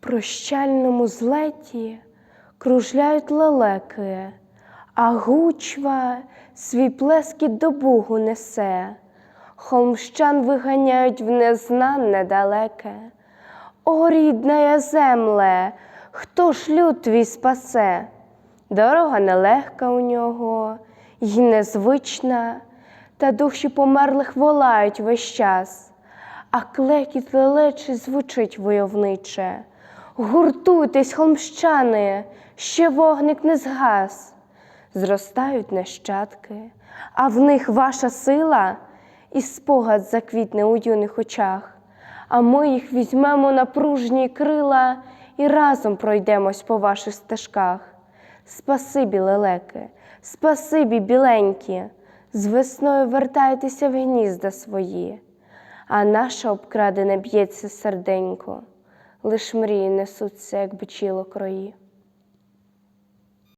прощальному злеті кружляють лелеки, а гучва свій плескіт до Бугу несе, холмщан виганяють в незнанне далеке. О, рідна земле, хто ж люд твій спасе? Дорога нелегка у нього, й незвична, та душі померлих волають весь час, а клекіт лелечий звучить войовниче. Гуртуйтесь, холмщани, ще вогник не згас. Зростають нащадки, а в них ваша сила і спогад заквітне у юних очах. А ми їх візьмемо на пружні крила і разом пройдемось по ваших стежках. Спасибі, лелеки, спасибі, біленькі, з весною вертайтеся в гнізда свої, а наша обкрадене б'ється серденько, лиш мрії несуться, як бичіло крої.